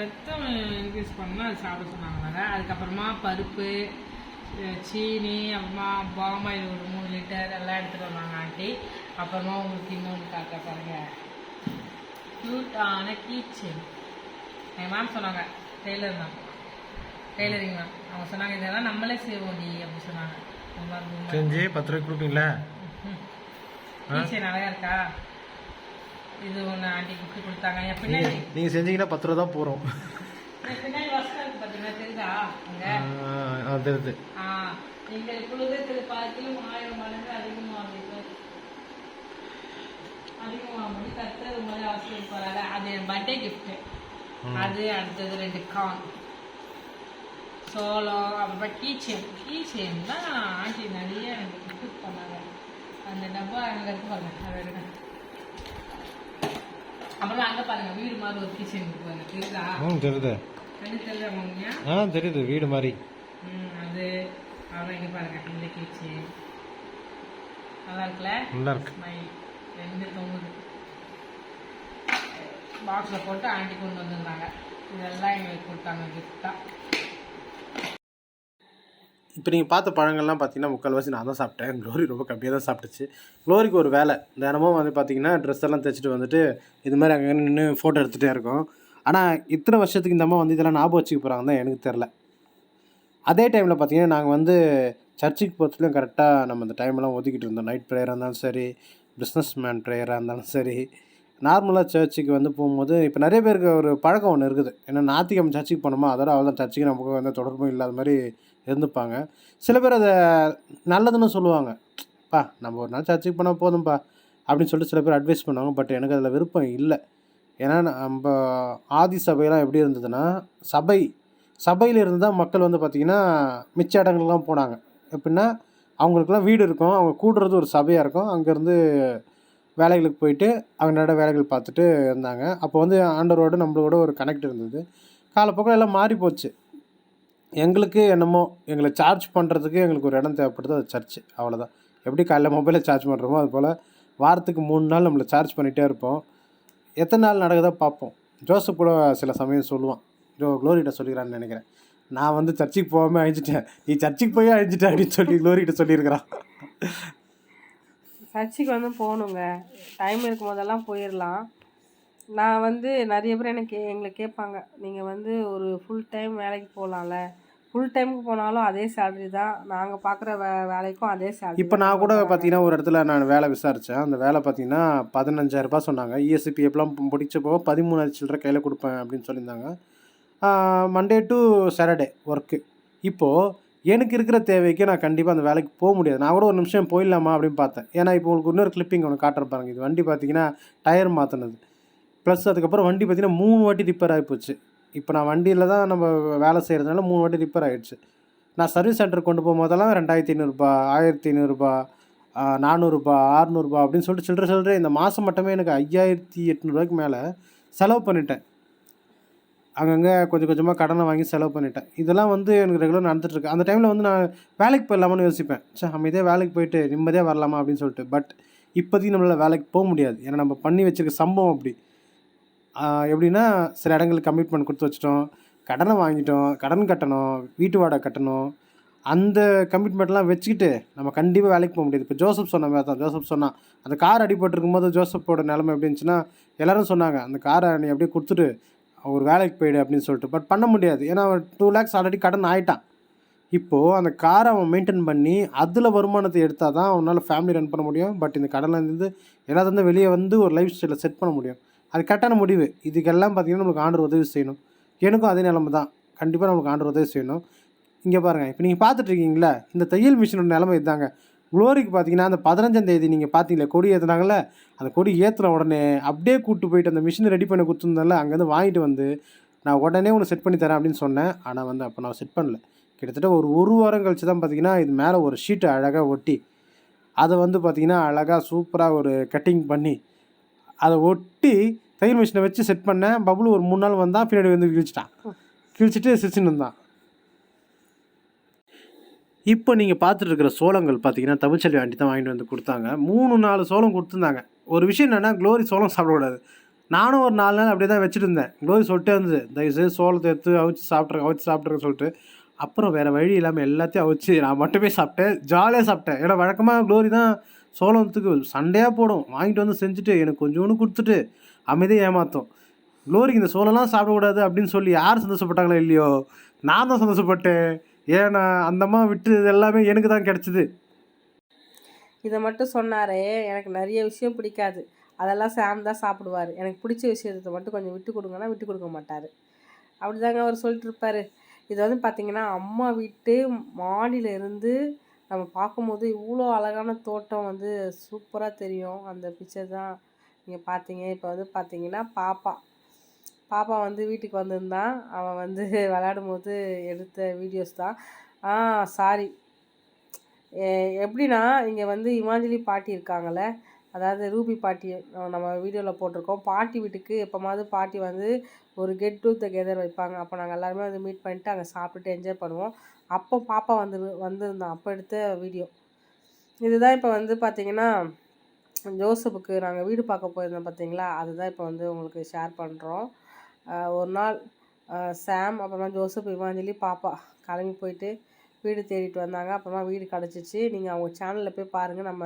ரத்தம் இன்க்ரீஸ் பண்ணால் அது சாப்பிட சொன்னாங்க அதுக்கப்புறமா பருப்பு சீனி அப்புறமா பாமாயில் ஒரு மூணு லிட்டர் எல்லாம் எடுத்துகிட்டு வந்தாங்க ஆண்டி அப்புறமா உங்களுக்கு இன்னொன்று காக்க பாருங்க. க்யூட்டான கீச்செயின் எங்கள் மேம் சொன்னாங்க. டெய்லர் தான் டெய்லரிங் மேம் அவங்க சொன்னாங்க இதெல்லாம் நம்மளே செய்வோம் நீ அப்படி சொன்னாங்க. செஞ்சு பத்து ரூபாய்க்கு கொடுப்பீங்களா? கீச்செயின் அழகா இருக்கா? இது ஒன்று ஆண்டி குட்டி கொடுத்தாங்க. என் பின்னாடி நீங்கள் செஞ்சீங்கன்னா பத்து ரூபா தான் போகிறோம் என் பின்னாடி வருஷம் இருக்கு பார்த்தீங்கன்னா தெரியுதா? அங்கே. தெரியுது. ஆ இந்த குளிரத்தில் பார்த்திலும் ஆயிரம் மடங்கு அதிகமாகுது அதிகமாகும்போது அது என் பர்த்டே கிஃப்ட் அது அடுத்தது ரெண்டு கான் சோளம் அப்புறமா கீச்சேன் கீச்சேன் தான் ஆண்டி நிறைய எனக்கு கிஃப்ட் பண்ணாங்க. அந்த டப்பா அங்கே இருக்கு பாருங்க. அப்புறம் அங்கே பாருங்க வீடு மாதிரி ஒரு கிச்சன் இருக்கு பாருங்க தெரியுதா? ம் தெரியுது. தெரியுதா உங்க ஆ தெரியுது வீடு மாதிரி. ம், அது. அப்புறம் இங்கே பாருங்க இந்த கீச்சு நல்லா இருக்குல்ல? நல்லா இருக்கு. ஸ்மைல் ரெண்டு தொங்குது. பாக்ஸில் போட்டு ஆண்டி கொண்டு வந்திருந்தாங்க. இதெல்லாம் எங்களுக்கு கொடுத்தாங்க கிஃப்டாக இப்போ நீங்கள் பார்த்த பழங்கள்லாம் பார்த்தீங்கன்னா முக்கால்வாசி நான் தான் சாப்பிட்டேன். க்ளோரி ரொம்ப கம்மியாக தான் சாப்பிட்டுச்சு. க்ளோரிக்கு ஒரு வேலை. தினமும் வந்து பார்த்தீங்கன்னா ட்ரெஸ் எல்லாம் தைச்சிட்டு வந்துட்டு இது மாதிரி அங்கே நின்று ஃபோட்டோ எடுத்துகிட்டே இருக்கோம். ஆனால் இத்தனை வருஷத்துக்கு இந்த அம்மா வந்து இதெல்லாம் ஞாபகம் வச்சுக்க போகிறாங்க தான் எனக்கு தெரில அதே டைமில் பார்த்தீங்கன்னா நாங்கள் வந்து சர்ச்சுக்கு போகிறதுலையும் கரெக்டாக நம்ம அந்த டைம்லாம் ஒதுக்கிட்டு இருந்தோம். நைட் ப்ரேயராக இருந்தாலும் சரி பிஸ்னஸ் மேன் ப்ரேயராக இருந்தாலும் சரி. நார்மலாக சர்ச்சுக்கு வந்து போகும்போது இப்போ நிறைய பேருக்கு ஒரு பழக்கம் ஒன்று இருக்குது. ஏன்னா நாத்திகம் சர்ச்சுக்கு போனோமா அதோட அவ்வளோ சர்ச்சுக்கு நமக்கு வந்து தொடர்பும் இல்லாத மாதிரி இருந்துப்பாங்க. சில பேர் அதை நல்லதுன்னு சொல்லுவாங்க. பா நம்ம ஒரு நாள் சர்ச்சுக்கு போனால் போதும்ப்பா அப்படின்னு சொல்லிட்டு சில பேர் அட்வைஸ் பண்ணுவாங்க. பட் எனக்கு அதில் விருப்பம் இல்லை. ஏன்னா நம்ம ஆதி சபையெல்லாம் எப்படி இருந்ததுன்னா சபை சபையில் இருந்து தான் மக்கள் வந்து பார்த்திங்கன்னா மிச்ச இடங்கள்லாம் போனாங்க. எப்படின்னா அவங்களுக்குலாம் வீடு இருக்கும். அவங்க கூடுறது ஒரு சபையாக இருக்கும். அங்கேருந்து வேலைகளுக்கு போயிட்டு அவங்களோட வேலைகள் பார்த்துட்டு இருந்தாங்க. அப்போ வந்து ஆண்டவரோடு நம்மளோட ஒரு கனெக்ட் இருந்தது. காலப்போக்கில் எல்லாம் மாறி போச்சு எங்களுக்கு என்னமோ எங்களை சார்ஜ் பண்ணுறதுக்கு எங்களுக்கு ஒரு இடம் தேவைப்படுது அது சர்ச்சு அவ்வளோதான் எப்படி காலைல மொபைலை சார்ஜ் பண்ணுறோமோ அது போல் வாரத்துக்கு மூணு நாள் நம்மளை சார்ஜ் பண்ணிகிட்டே இருப்போம். எத்தனை நாள் நடக்குதோ பார்ப்போம். ஜோசப் கூட சில சமயம் சொல்லுவான். ஜோ க்ளோரிகிட்ட சொல்லிக்கிறான்னு நினைக்கிறேன். நான் வந்து சர்ச்சுக்கு போகாமல் அழிஞ்சிட்டேன். நீ சர்ச்சுக்கு போய் அழிஞ்சிட்டேன் அப்படின்னு சொல்லி க்ளோரிகிட்ட சொல்லியிருக்கிறான். சர்ச்சுக்கு வந்து போகணுங்க. டைம் இருக்கும் போதெல்லாம் போயிடலாம். நான் வந்து நிறைய பேர் எனக்கு எங்களை கேட்பாங்க நீங்கள் வந்து ஒரு ஃபுல் டைம் வேலைக்கு போகலாம்ல ஃபுல் டைமுக்கு போனாலும் அதே சேலரி தான். நாங்கள் பார்க்குற வே வேலைக்கும் அதே சேலரி இப்போ நான் கூட பார்த்தீங்கன்னா ஒரு இடத்துல நான் வேலை விசாரித்தேன் அந்த வேலை பார்த்தீங்கன்னா பதினஞ்சாயிரரூபா சொன்னாங்க. E இஎஸ்சிபி எப்பலாம் முடிச்ச போக பதிமூணாயிரம் சில்லற கையில் கொடுப்பேன் அப்படின்னு சொல்லியிருந்தாங்க. மண்டே டு சாட்டர்டே ஒர்க்கு இப்போது எனக்கு இருக்கிற தேவைக்கு நான் கண்டிப்பாக அந்த வேலைக்கு போக முடியாது. நான் கூட ஒரு நிமிஷம் போயிடலாமா அப்படின்னு பார்த்தேன். ஏன்னா இப்போ உங்களுக்கு இன்னொரு கிளிப்பிங் ஒன்று காட்டுறேன் பாருங்க. இது வண்டி பார்த்தீங்கன்னா டயர் மாற்றினது ப்ளஸ் அதுக்கப்புறம் வண்டி பார்த்தீங்கன்னா மூணு வாட்டி ரிப்பேர் ஆகிப்போச்சு இப்போ நான் வண்டியில் தான் நம்ம வேலை செய்கிறதுனால மூணு வாட்டி ரிப்பேர் ஆகிடுச்சு நான் சர்வீஸ் சென்டர் கொண்டு போகும்போதெல்லாம் ரெண்டாயிரத்தி ஐநூறுரூபா ஆயிரத்தி ஐநூறுரூபா நானூறுரூபா ஆறுநூறுபா அப்படின்னு சொல்லிட்டு சில்லற சில்லற இந்த மாதம் மட்டுமே எனக்கு ஐயாயிரத்தி எட்நூறுபாய்க்கு மேலே செலவு பண்ணிட்டேன். அங்கங்கே கொஞ்சம் கொஞ்சமாக கடனை வாங்கி செலவு பண்ணிட்டேன். இதெல்லாம் வந்து எனக்கு ரெகுலர் நடந்துட்டுருக்கு அந்த டைமில் வந்து நான் வேலைக்கு போயிடலாமான்னு யோசிப்பேன். சே அமைதியாக வேலைக்கு போயிட்டு நிம்மதியாக வரலாமா அப்படின்னு சொல்லிட்டு. பட் இப்போதைக்கு நம்மளால் வேலைக்கு போக முடியாது. ஏன்னா நம்ம பண்ணி வச்சுருக்க சம்பவம் அப்படி. எப்படின்னா சில இடங்களுக்கு கமிட்மெண்ட் கொடுத்து வச்சிட்டோம். கடனை வாங்கிட்டோம். கடன் கட்டணும். வீட்டு வாடகை கட்டணும். அந்த கமிட்மெண்ட்லாம் வச்சுக்கிட்டு நம்ம கண்டிப்பாக வேலைக்கு போக முடியாது. இப்போ ஜோசப் சொன்ன மாதிரி தான். ஜோசப் சொன்னான் அந்த கார் அடிபட்டிருக்கும் போது ஜோசப்போட நிலைமை எப்படி இருந்துச்சுன்னா எல்லோரும் சொன்னாங்க அந்த காரை நீ அப்படியே கொடுத்துட்டு ஒரு வேலைக்கு போயிடு அப்படின்னு சொல்லிட்டு. பட் பண்ண முடியாது. ஏன்னா அவன் டூ லேக்ஸ் ஆல்ரெடி கடன் ஆகிட்டான் இப்போது அந்த காரை அவன் மெயின்டைன் பண்ணி அதில் வருமானத்தை எடுத்தால் தான் அவனால் ஃபேமிலி ரன் பண்ண முடியும். பட் இந்த கடனில் இருந்து எல்லாத்துலேருந்து வெளியே வந்து ஒரு லைஃப் ஸ்டைலை செட் பண்ண முடியும். அது கரெக்டான முடிவு. இதுக்கெல்லாம் பார்த்தீங்கன்னா நம்மளுக்கு ஆண்டர் உதவி செய்யணும். எனக்கும் அதே நிலமை தான். கண்டிப்பாக நம்மளுக்கு ஆண்டர் உதவி செய்யணும். இங்கே பாருங்கள் இப்போ நீங்கள் பார்த்துட்ருக்கீங்களா இந்த தையல் மிஷினோட நிலமை இதாங்க. குளோரிக்கு பார்த்தீங்கன்னா அந்த பதினஞ்சாம் தேதி நீங்கள் பார்த்தீங்களே கொடி ஏற்றுனாங்கல்ல அந்த கொடி ஏற்றின உடனே அப்படியே கூப்பிட்டு போயிட்டு அந்த மிஷினை ரெடி பண்ணி கொடுத்துருந்தால அங்கேருந்து வாங்கிட்டு வந்து நான் உடனே ஒன்று செட் பண்ணி தரேன் அப்படின்னு சொன்னேன். ஆனால் வந்து அப்போ நான் செட் பண்ணல. கிட்டத்தட்ட ஒரு ஒரு வாரம் கழிச்சு தான் பார்த்தீங்கன்னா இது மேலே ஒரு ஷீட்டை அழகாக ஒட்டி அதை வந்து பார்த்தீங்கன்னா அழகாக சூப்பராக ஒரு கட்டிங் பண்ணி அதை ஒட்டி தையல் மிஷினை வச்சு செட் பண்ணேன் பபுள் ஒரு மூணு நாள் வந்தான் பின்னாடி வந்து கிழிச்சிட்டான். கிழிச்சிட்டு சிரிச்சுன்னு இருந்தான். இப்போ நீங்கள் பார்த்துட்டு இருக்கிற சோளங்கள் பார்த்தீங்கன்னா தமிழ்ச்செல்வி ஆண்டி தான் வாங்கிட்டு வந்து கொடுத்தாங்க. மூணு நாலு சோளம் கொடுத்துருந்தாங்க. ஒரு விஷயம் என்னென்னா க்ளோரி சோளம் சாப்பிடக்கூடாது. நானும் ஒரு நாலு நாள் அப்படியே தான் வச்சுட்டு இருந்தேன். க்ளோரி சொல்லிட்டே இருந்தது. தயவுசெய்து சோளத்தை எடுத்து அவிச்சு சாப்பிட்ருங்க அவிச்சு சாப்பிட்ருக்க சொல்லிட்டு. அப்புறம் வேறு வழி இல்லாமல் எல்லாத்தையும் அவிச்சு நான் மட்டுமே சாப்பிட்டேன். ஜாலியாக சாப்பிட்டேன். ஏன்னா வழக்கமாக க்ளோரி தான் சோளத்துக்கு சண்டையாக போடும். வாங்கிட்டு வந்து செஞ்சுட்டு எனக்கு கொஞ்சோண்டு கொடுத்துட்டு அமைதியாக ஏமாற்றும் குளோரிக்கு இந்த சோளம்லாம் சாப்பிடக்கூடாது அப்படின்னு சொல்லி யார் சந்தோஷப்பட்டாங்களோ இல்லையோ? நான் தான் சந்தோஷப்பட்டேன். ஏன்னா அந்தம்மா விட்டு இது எல்லாமே எனக்கு தான் கிடச்சிது. இதை மட்டும் சொன்னாரே எனக்கு நிறைய விஷயம் பிடிக்காது. அதெல்லாம் சாம் தான் சாப்பிடுவார். எனக்கு பிடிச்ச விஷயத்தை மட்டும் கொஞ்சம் விட்டு கொடுங்கன்னா விட்டு கொடுக்க மாட்டார். அப்படிதாங்க அவர் சொல்லிட்டு இருப்பார். இது வந்து பார்த்திங்கன்னா அம்மா வீட்டு மாடியில இருந்து நம்ம பார்க்கும்போது இவ்வளோ அழகான தோட்டம் வந்து சூப்பராக தெரியும். அந்த பிக்சர் தான் நீங்கள் பார்த்தீங்க. இப்போ வந்து பார்த்தீங்கன்னா பாப்பா. பாப்பா வந்து வீட்டுக்கு வந்திருந்தான் அவன் வந்து (laughs) விளையாடும் போது எடுத்த வீடியோஸ் தான். ஆ சாரி எப்படின்னா இங்கே வந்து இமாஞ்சலி பாட்டி இருக்காங்கள்ல அதாவது ரூபி பாட்டி நம்ம வீடியோவில் போட்டிருக்கோம். பாட்டி வீட்டுக்கு எப்போமாவது பாட்டி வந்து ஒரு கெட் டு கெதர் வைப்பாங்க. அப்போ நாங்கள் எல்லாருமே வந்து மீட் பண்ணிட்டு அங்கே சாப்பிட்டுட்டு என்ஜாய் பண்ணுவோம். அப்போ பாப்பா வந்து வந்திருந்தான் அப்போ எடுத்த வீடியோ இதுதான் இப்போ வந்து பார்த்தீங்கன்னா ஜோசப்புக்கு நாங்கள் வீடு பார்க்க போயிருந்தோம் பார்த்தீங்களா அதுதான் இப்போ வந்து உங்களுக்கு ஷேர் பண்ணுறோம் ஒரு நாள் சாம் அப்புறமா ஜோசப் இவாஞ்சலி பாப்பா கிளம்பி போயிட்டு வீடு தேடிட்டு வந்தாங்க. அப்புறமா வீடு கிடச்சிச்சு. நீங்கள் அவங்க சேனலில் போய் பாருங்கள் நம்ம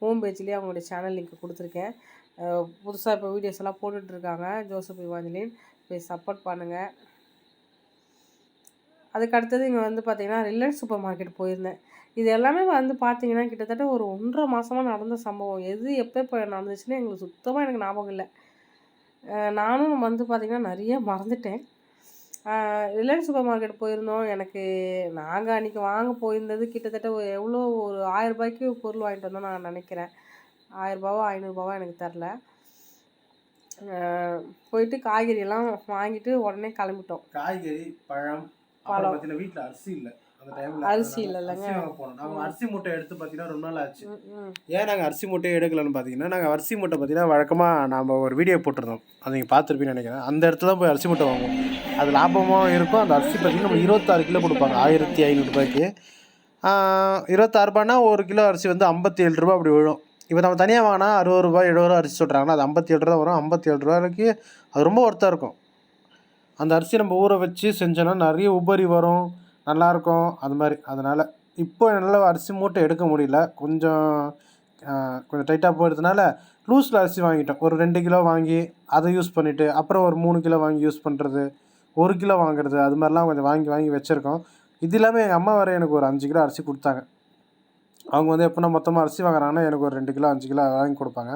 ஹோம் பேஜ்லேயே அவங்களுடைய சேனல் லிங்க் கொடுத்துருக்கேன். புதுசாக இப்போ வீடியோஸ் எல்லாம் போட்டுட்ருக்காங்க ஜோசப் இவாஞ்சலின் போய் சப்போர்ட் பண்ணுங்கள் அதுக்கு அடுத்தது இங்கே வந்து பார்த்திங்கன்னா ரிலையன்ஸ் சூப்பர் மார்க்கெட் போயிருந்தேன். இது எல்லாமே வந்து பார்த்தீங்கன்னா கிட்டத்தட்ட ஒரு ஒன்றரை மாதமாக நடந்த சம்பவம். எது எப்போ இப்போ நடந்துச்சுன்னு எங்களுக்கு சுத்தமாக எனக்கு ஞாபகம் இல்லை. நானும் வந்து பார்த்திங்கன்னா நிறைய மறந்துட்டேன். ரிலையன்ஸ் சூப்பர் மார்க்கெட் போயிருந்தோம். எனக்கு நாங்கள் அன்றைக்கி வாங்க போயிருந்தது கிட்டத்தட்ட எவ்வளோ ஒரு ஆயர்ரூபாய்க்கு பொருள் வாங்கிட்டு வந்தோம் நான் நினைக்கிறேன். ஆயிரரூபாவோ ஐநூறுரூபாவோ எனக்கு தெரில போயிட்டு காய்கறியெல்லாம் வாங்கிட்டு உடனே கிளம்பிட்டோம். காய்கறி பழம் அப்புறம் பார்த்தீங்கன்னா வீட்டில் அரிசி இல்லை. அந்த டைமில் அரிசி. அரிசி வாங்க போனோம். நாங்கள் அரிசி மூட்டை எடுத்து பார்த்தீங்கன்னா ரொம்ப நாள் ஆச்சு. ஏன் நாங்கள் அரிசி மூட்டையை எடுக்கலன்னு பார்த்தீங்கன்னா நாங்கள் அரிசி மூட்டை பார்த்தீங்கன்னா வழக்கமாக நம்ம ஒரு வீடியோ போட்டிருந்தோம். அது நீங்கள் பார்த்துருப்பீங்கன்னு நினைக்கிறேன். அந்த இடத்துல தான் போய் அரிசி மூட்டை வாங்குவோம். அது லாபமாக இருக்கும். அந்த அரிசி பார்த்தீங்கன்னா நம்ம இருபத்தாறு கிலோ கொடுப்பாங்க. ஆயிரத்தி ஐநூறுரூபாய்க்கு இருபத்தாறு ரூபாய்னா ஒரு கிலோ அரிசி வந்து ஐம்பத்தி ஏழு ரூபா அப்படி விழும். இப்போ நம்ம தனியாக வாங்கினா அறுபது ரூபாய் எழுபது ரூபா அரிசி சொல்கிறாங்கன்னா அது ஐம்பத்தி ஏழு ரூபா வரும். ஐம்பத்தி ஏழு ரூபாய்க்கு அது ரொம்ப ஒர்த்தாக இருக்கும். அந்த அரிசி நம்ம ஊற வச்சு செஞ்சோன்னா நிறைய உபரி வரும் நல்லாயிருக்கும் அது மாதிரி. அதனால் இப்போ என்னால் அரிசி மூட்டை எடுக்க முடியல. கொஞ்சம் கொஞ்சம் டைட்டாக போயிடுறதுனால லூஸில் அரிசி வாங்கிட்டோம். ஒரு ரெண்டு கிலோ வாங்கி அதை யூஸ் பண்ணிவிட்டு அப்புறம் ஒரு மூணு கிலோ வாங்கி யூஸ் பண்ணுறது ஒரு கிலோ வாங்குறது அது மாதிரிலாம் கொஞ்சம் வாங்கி வாங்கி வச்சுருக்கோம். இது இல்லாமல் எங்கள் அம்மா வர எனக்கு ஒரு அஞ்சு கிலோ அரிசி கொடுத்தாங்க. அவங்க வந்து எப்போனா மொத்தமாக அரிசி வாங்குறாங்கன்னா எனக்கு ஒரு ரெண்டு கிலோ அஞ்சு கிலோ வாங்கி கொடுப்பாங்க.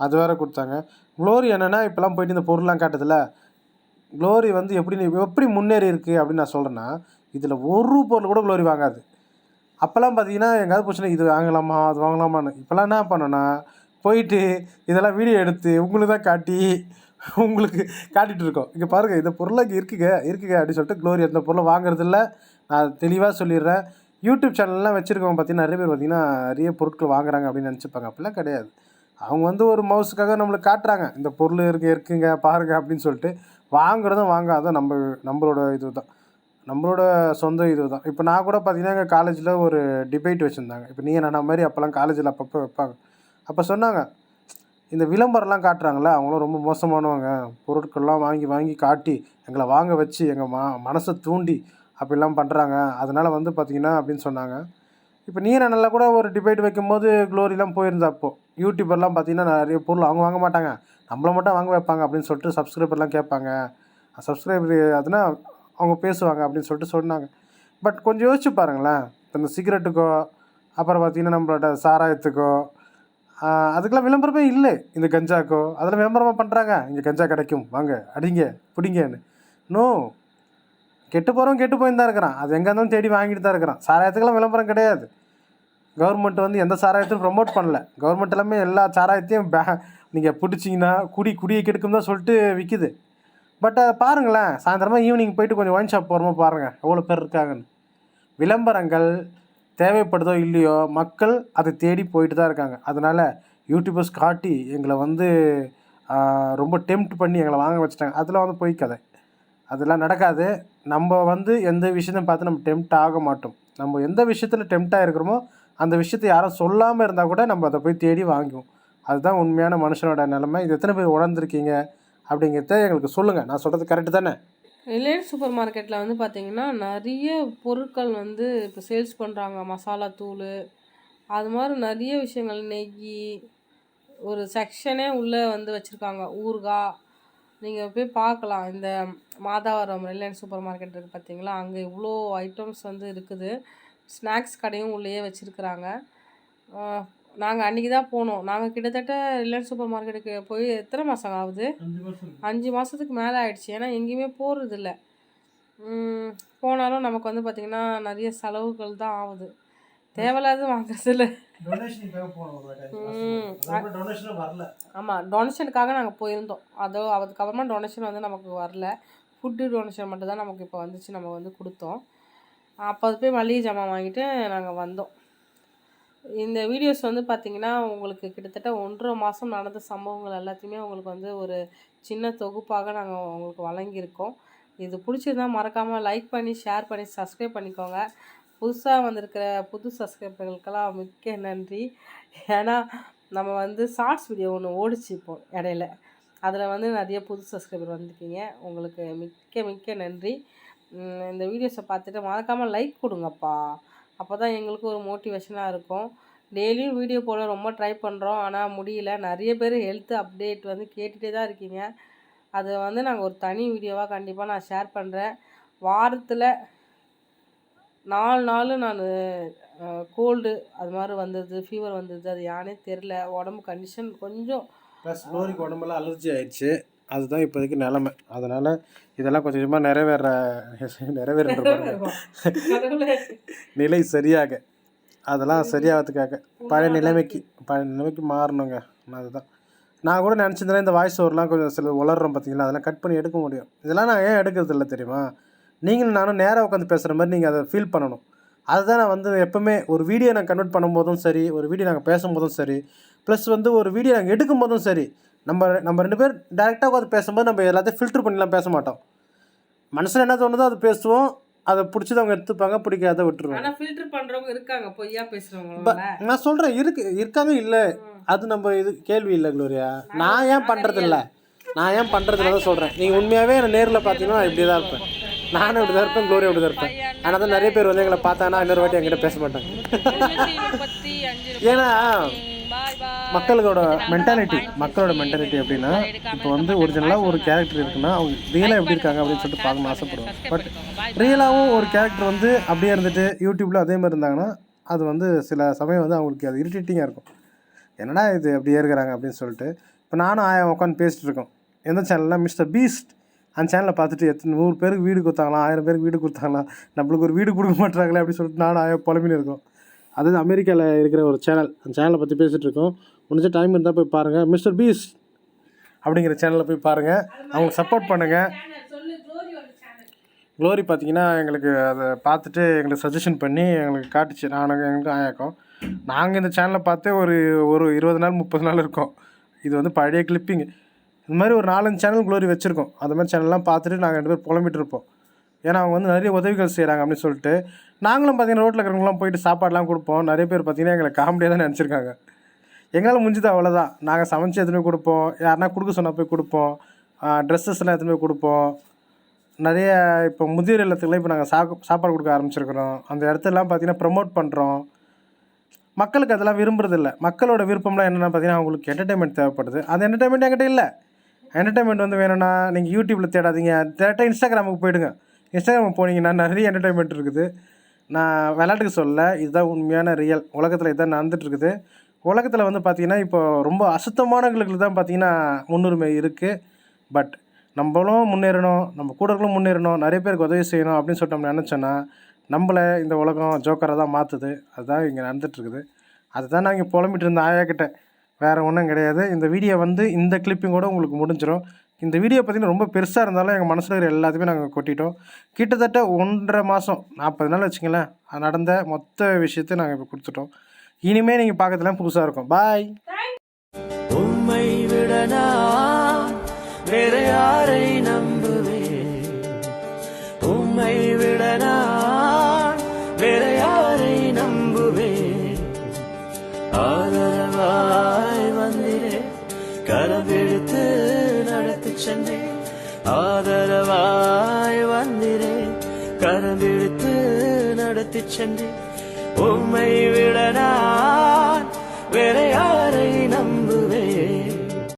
அது வேறு கொடுத்தாங்க. க்ளோரி என்னென்னா இப்போலாம் போயிட்டு இந்த பொருள்லாம் காட்டுதில்ல க்ளோரி வந்து எப்படி நீ எப்படி முன்னேறி இருக்குது அப்படின்னு நான் சொல்கிறேன்னா இதில் ஒரு பொருள் கூட க்ளோரி வாங்காது. அப்போல்லாம் பார்த்தீங்கன்னா எங்கேயாவது போச்சுன்னா இது வாங்கலாமா அது வாங்கலாமான்னு. இப்போல்லாம் என்ன பண்ணோன்னா போயிட்டு இதெல்லாம் வீடியோ எடுத்து உங்களுக்கு தான் காட்டி உங்களுக்கு காட்டிகிட்டு இருக்கோம். இங்கே பாருங்கள் இந்த பொருளை இங்கே இருக்குங்க இருக்குங்க அப்படின்னு சொல்லிட்டு க்ளோரி அந்த பொருளை வாங்குறதில்ல. நான் தெளிவாக சொல்லிடுறேன். யூடியூப் சேனல்லாம் வச்சுருக்கவங்க பார்த்தீங்கன்னா நிறைய பேர் பார்த்தீங்கன்னா நிறைய பொருட்கள் வாங்குறாங்க அப்படின்னு நினச்சிப்பாங்க. அப்படிலாம் கிடையாது. அவங்க வந்து ஒரு மவுஸுக்காக நம்மளுக்கு காட்டுறாங்க. இந்த பொருள் இருக்கு இருக்குங்க பாருங்க அப்படின்னு சொல்லிட்டு வாங்குறதும் வாங்காதும் நம்ம நம்மளோட இது தான் நம்மளோட சொந்த இது தான் இப்போ நான் கூட பார்த்தீங்கன்னா எங்கள் காலேஜில் ஒரு டிபேட் வச்சுருந்தாங்க. இப்போ நீ என்ன மாதிரி அப்போல்லாம் காலேஜில் அப்பப்போ வைப்பாங்க. அப்போ சொன்னாங்க இந்த விளம்பரம்லாம் காட்டுறாங்களே அவங்களும் ரொம்ப மோசமானவங்க. பொருட்கள்லாம் வாங்கி வாங்கி காட்டி எங்களை வாங்க வச்சு எங்கள் ம மனசை தூண்டி அப்படிலாம் பண்ணுறாங்க அதனால் வந்து பார்த்திங்கன்னா அப்படின்னு சொன்னாங்க. இப்போ நீ நல்லா கூட ஒரு டிபேட் வைக்கும்போது க்ளோரிலாம் போயிருந்தா அப்போது யூடியூபர்லாம் பார்த்தீங்கன்னா நிறைய பொருள் அவங்க வாங்க மாட்டாங்க. நம்மள மட்டும் வாங்க வைப்பாங்க அப்படின்னு சொல்லிட்டு சப்ஸ்கிரைபர்லாம் கேட்பாங்க. சப்ஸ்கிரைபர் அதுனா அவங்க பேசுவாங்க அப்படின்னு சொல்லிட்டு சொன்னாங்க. பட் கொஞ்சம் யோசிச்சு பாருங்களேன். இப்போ இந்த சிகரெட்டுக்கோ அப்புறம் பார்த்தீங்கன்னா நம்மளோட சாராயத்துக்கோ அதுக்கெல்லாம் விளம்பரமே இல்லை. இந்த கஞ்சாக்கோ அதெல்லாம் விளம்பரமாக பண்ணுறாங்க இங்கே கஞ்சா கிடைக்கும். வாங்க அடிங்க பிடிங்கன்னு. நோ கெட்டு போகிறவன் கெட்டு போய் தான் இருக்கிறான். அது எங்கே இருந்தாலும் தேடி வாங்கிட்டு தான் இருக்கிறான். சாராயத்துக்கெல்லாம் விளம்பரம் கிடையாது. கவர்மெண்ட் வந்து எந்த சாராயத்தையும் ப்ரொமோட் பண்ணல. கவர்மெண்ட் எல்லாமே எல்லா சாராயத்தையும் பே நீங்கள் பிடிச்சிங்கன்னா குடி குடியை கெடுக்கும் தான் சொல்லிட்டு விற்கிது பட் அதை பாருங்களேன் சாயந்தரமாக ஈவினிங் போயிட்டு கொஞ்சம் ஒயின் ஷாப் போகிறோமோ பாருங்கள் எவ்வளோ பேர் இருக்காங்கன்னு. விளம்பரங்கள் தேவைப்படுதோ இல்லையோ மக்கள் அதை தேடி போயிட்டு தான் இருக்காங்க. அதனால் யூடியூபர்ஸ் காட்டி எங்களை வந்து ரொம்ப டெம்ப்ட் பண்ணி எங்களை வாங்க வச்சுட்டாங்க. அதெல்லாம் வந்து போய் கதை அதெல்லாம் நடக்காது. நம்ம வந்து எந்த விஷயத்தையும் பார்த்து நம்ம டெம்ப்ட் ஆக மாட்டோம். நம்ம எந்த விஷயத்தில் டெம்ப்டாக இருக்கிறோமோ அந்த விஷயத்தை யாரும் சொல்லாமல் இருந்தால் கூட நம்ம அதை போய் தேடி வாங்குவோம். அதுதான் உண்மையான மனுஷனோட நிலைமை. இது எத்தனை பேர் உணர்ந்துருக்கீங்க அப்படிங்கிறத எங்களுக்கு சொல்லுங்கள் நான் சொல்கிறது கரெக்டு தானே? ரிலையன்ஸ் சூப்பர் மார்க்கெட்டில் வந்து பார்த்தீங்கன்னா நிறைய பொருட்கள் வந்து இப்போ சேல்ஸ் பண்ணுறாங்க மசாலா தூள். அது மாதிரி நிறைய விஷயங்கள். நெய் ஒரு செக்ஷனே உள்ளே வந்து வச்சுருக்காங்க. ஊறுகாய். நீங்கள் போய் பார்க்கலாம். இந்த மாதாவரம் ரிலையன்ஸ் சூப்பர் மார்க்கெட் இருக்குது பார்த்தீங்களா அங்கே இவ்வளோ ஐட்டம்ஸ் வந்து இருக்குது. ஸ்நாக்ஸ் கடையும் உள்ளேயே வச்சுருக்குறாங்க. நாங்கள் அன்றைக்கி தான் போனோம். நாங்கள் கிட்டத்தட்ட ரிலையன்ஸ் சூப்பர் மார்க்கெட்டுக்கு போய் எத்தனை மாதம் ஆகுது? அஞ்சு மாதத்துக்கு மேலே ஆயிடுச்சு. ஏன்னா எங்கேயுமே போகிறது இல்லை போனாலும் நமக்கு வந்து பார்த்திங்கன்னா நிறைய செலவுகள் தான் ஆகுது. தேவையில்லாத வாங்குறது இல்லை டொனேஷனுக்காக போனோம் ஒரு ம். டொனேஷனும் வரல. ஆமாம் டொனேஷனுக்காக நாங்கள் போயிருந்தோம். அதோ அதுக்கப்புறமா டொனேஷன் வந்து நமக்கு வரல. ஃபுட்டு டொனேஷன் மட்டும் தான் நமக்கு இப்போ வந்துச்சு நம்ம வந்து கொடுத்தோம். அப்போ அது போய் மளிகை ஜாமான் வாங்கிட்டு நாங்கள் வந்தோம். இந்த வீடியோஸ் வந்து பார்த்திங்கன்னா உங்களுக்கு கிட்டத்தட்ட ஒன்றரை மாதம் நடந்த சம்பவங்கள் எல்லாத்தையுமே உங்களுக்கு வந்து ஒரு சின்ன தொகுப்பாக நாங்கள் உங்களுக்கு வழங்கியிருக்கோம். இது பிடிச்சிருந்தா மறக்காமல் லைக் பண்ணி ஷேர் பண்ணி சப்ஸ்கிரைப் பண்ணிக்கோங்க. புதுசாக வந்திருக்கிற புது சப்ஸ்கிரைபர்களுக்கெல்லாம் மிக்க நன்றி. ஏன்னா நம்ம வந்து ஷார்ட்ஸ் வீடியோ ஒன்று ஓடிச்சு இப்போ இடையில. அதில் வந்து நிறைய புது சப்ஸ்கிரைபர் வந்திருக்கீங்க. உங்களுக்கு மிக்க மிக்க நன்றி. இந்த வீடியோஸை பார்த்துட்டு மறக்காமல் லைக் கொடுங்கப்பா. அப்போ தான் எங்களுக்கு ஒரு மோட்டிவேஷனாக இருக்கும். டெய்லியும் வீடியோ போட ரொம்ப ட்ரை பண்ணுறோம் ஆனால் முடியல. நிறைய பேர் ஹெல்த் அப்டேட் வந்து கேட்டுகிட்டே தான் இருக்கீங்க. அதை வந்து நாங்கள் ஒரு தனி வீடியோவாக கண்டிப்பாக நான் ஷேர் பண்ணுறேன் வாரத்தில் நாலு நாள் நான் கோல்டு அது மாதிரி வந்தது ஃபீவர் வந்தது அது யானே தெரில உடம்பு கண்டிஷன் கொஞ்சம் ப்ளஸ் லோரிக்கு உடம்பெல்லாம் அலர்ஜி ஆயிடுச்சு. அதுதான் இப்போதைக்கு நிலமை. அதனால் இதெல்லாம் கொஞ்சம் கொஞ்சமாக நிறைவேற நிறைவேற. (laughs) நிலை சரியாக. அதெல்லாம் சரியாகிறதுக்காக பழைய நிலைமைக்கு பழைய நிலைமைக்கு மாறணுங்க. அதுதான். நான் கூட நினச்சிருந்தேன் இந்த வாய்ஸ் ஓவர்லாம் கொஞ்சம் சில உளர்றோம் பார்த்தீங்களா? அதெல்லாம் கட் பண்ணி எடுக்க முடியும். இதெல்லாம் நான் ஏன் எடுக்கிறது இல்லை தெரியுமா? நீங்களும் நானும் நேராக உட்காந்து பேசுகிற மாதிரி நீங்கள் அதை ஃபீல் பண்ணணும். அதுதான் நான் வந்து எப்போவுமே ஒரு வீடியோ நான் கன்வெர்ட் பண்ணும்போதும் சரி ஒரு வீடியோ நாங்கள் பேசும்போதும் சரி ப்ளஸ் வந்து ஒரு வீடியோ நாங்கள் எடுக்கும் போதும் சரி நம்ம நம்ம ரெண்டு பேர் டேரெக்டாக உட்காந்து பேசும்போது நம்ம எல்லாத்தையும் ஃபில்டர் பண்ணிலாம் பேச மாட்டோம் மனசில் என்ன தோணுதோ அது பேசுவோம் அதை பிடிச்சது அவங்க எடுத்துப்பாங்க பிடிக்காத விட்டுருவாங்க ஆனா ஃபில்டர் பண்றவங்க இருக்காங்க பொய்யா பேசுறவங்க நான் சொல்கிறேன் இருக்கு இருக்காங்க இல்லை அது நம்ம இது கேள்வி இல்லை குளோரியா நான் ஏன் பண்ணுறது இல்லை நான் ஏன் பண்ணுறதுல தான் சொல்கிறேன் நீங்கள் உண்மையாகவே என்னை நேரில் பார்த்தீங்கன்னா இப்படி தான் இருப்பேன் நானும் இப்படி தான் இருப்பேன் குளோரியா இப்படி தான் இருப்பேன் ஆனால் தான் நிறைய பேர் வந்து எங்களை பார்த்தாங்கன்னா இன்னொரு வாட்டி என்கிட்ட பேச மாட்டாங்க ஏன்னா மக்களோட மென்டாலிட்டி மக்களோட மென்டாலிட்டி எப்படின்னா இப்போ வந்து ஒரிஜினலாக ஒரு கேரக்டர் இருக்குன்னா அவங்க ரியலாக எப்படி இருக்காங்க அப்படின்னு சொல்லிட்டு பார்க்கணும் ஆசைப்படுவாங்க. பட் ரியலாகவும் ஒரு கேரக்டர் வந்து அப்படியே இருந்துட்டு யூடியூப்பில் அதே மாதிரி இருந்தாங்கன்னா அது வந்து சில சமயம் வந்து அவங்களுக்கு அது இரிட்டேட்டிங்காக இருக்கும். என்னடா இது அப்படியே இருக்கிறாங்க அப்படின்னு சொல்லிட்டு இப்போ நானும் ஆயா உட்காந்து பேசிட்டு இருக்கோம். எந்த சேனல்னா மிஸ்டர் பீஸ்ட் அந்த சேனலை பார்த்துட்டு எத்தனை நூறு பேருக்கு வீடு கொடுத்தாங்களாம் ஆயிரம் பேருக்கு வீடு கொடுத்தாங்களாம் நம்மளுக்கு ஒரு வீடு கொடுக்க மாட்டாங்களே அப்படின்னு சொல்லிட்டு நானும் ஆயா புலம்பின்னு இருக்கோம். அது அமெரிக்காவில் இருக்கிற ஒரு சேனல். அந்த சேனலை பற்றி பேசிகிட்டு இருக்கோம். முடிஞ்ச டைம் இருந்தால் போய் பாருங்கள் மிஸ்டர் பீஸ் அப்படிங்கிற சேனலில் போய் பாருங்கள் அவங்களுக்கு சப்போர்ட் பண்ணுங்கள் க்ளோரி பார்த்தீங்கன்னா எங்களுக்கு அதை பார்த்துட்டு எங்களுக்கு சஜஷன் பண்ணி எங்களுக்கு காட்டுச்சு. நானும் எங்களுக்கு ஆயாக்கும். நாங்கள் இந்த சேனலை பார்த்தே ஒரு ஒரு இருபது நாள் முப்பது நாள் இருக்கோம். இது வந்து பழைய கிளிப்பிங் இந்த மாதிரி ஒரு நாலஞ்சு சேனல் க்ளோரி வச்சுருக்கோம். அந்த மாதிரி சேனல்லாம் பார்த்துட்டு நாங்கள் ரெண்டு பேர் புலம்பிட்டு இருப்போம். ஏன்னா அவங்க வந்து நிறைய உதவிகள் செய்கிறாங்க அப்படின்னு சொல்லிட்டு நாங்களும் பார்த்தீங்கன்னா ரோட்டில் இருக்கிறவங்களாம் போயிட்டு சாப்பாடுலாம் கொடுப்போம். நிறைய பேர் பார்த்தீங்கன்னா எங்களை காமெடியாக தான் நினச்சிருக்காங்க. எங்களால் முடிஞ்சது அவ்வளோதான் நாங்கள் சமைச்சு எடுத்துன்னு போய் கொடுப்போம். யாருனா கொடுக்க சொன்னால் போய் கொடுப்போம். ட்ரெஸ்ஸஸ்லாம் எல்லாம் போய் கொடுப்போம். நிறைய இப்போ முதியோர் இல்லத்துக்குலாம் இப்போ நாங்கள் சாக்கு சாப்பாடு கொடுக்க ஆரம்பிச்சிருக்கிறோம். அந்த இடத்துலலாம் பார்த்தீங்கன்னா ப்ரமோட் பண்ணுறோம் மக்களுக்கு அதெல்லாம் விரும்புறதில்ல. மக்களோட விருப்பம்லாம் என்னென்னா பார்த்தீங்கன்னா அவங்களுக்கு என்டர்டைன்மெண்ட் தேவைப்படுது. அந்த என்டர்டைன்மெண்ட் என்கிட்ட இல்லை. என்டர்டைன்மெண்ட் வந்து வேணும்னா நீங்கள் யூடியூப்பில் தேடாதீங்க. டேரெக்டாக இன்ஸ்டாகிராமுக்கு போயிடுங்க. இன்ஸ்டாகிராம் போனீங்கன்னா நிறைய என்டர்டைன்மெண்ட் இருக்குது. நான் விளையாட்டுக்கு சொல்ல இதுதான் உண்மையான ரியல் உலகத்தில் இதுதான் நடந்துகிட்ருக்குது உலகத்தில் வந்து பார்த்திங்கன்னா இப்போ ரொம்ப அசுத்தமானவங்களுக்கு தான் பார்த்திங்கன்னா முன்னுரிமை இருக்குது பட் நம்மளும் முன்னேறணும் நம்ம கூட முன்னேறணும் நிறைய பேருக்கு உதவி செய்யணும் அப்படின்னு சொல்லிட்டு நம்ம நினச்சோன்னா நம்மளை இந்த உலகம் ஜோக்கரை தான் மாற்றுது அதுதான் இங்கே நடந்துட்டுருக்குது அதுதான் நான் இங்கே புலம்பிட்டு இருந்த ஆயா வேறு ஒன்றும் கிடையாது. இந்த வீடியோ வந்து இந்த கிளிப்பிங்கோட உங்களுக்கு முடிஞ்சிடும் இந்த வீடியோ பார்த்திங்கன்னா ரொம்ப பெருசாக இருந்தாலும் எங்கள் மனசில் இருக்கிற எல்லாத்தையுமே நாங்கள் கொட்டிட்டோம். கிட்டத்தட்ட ஒன்றரை மாதம் நாற்பது நாள் வச்சுங்களேன் அது நடந்த மொத்த விஷயத்தை நாங்கள் இப்போ கொடுத்துட்டோம். இனிமேல் நீங்கள் பார்க்கறதுலாம் புதுசாக இருக்கும். பாய் உண்மை விட வேற யாரை நம்ம நடத்தி சென்று உம்மை விட நான் வேற யாரை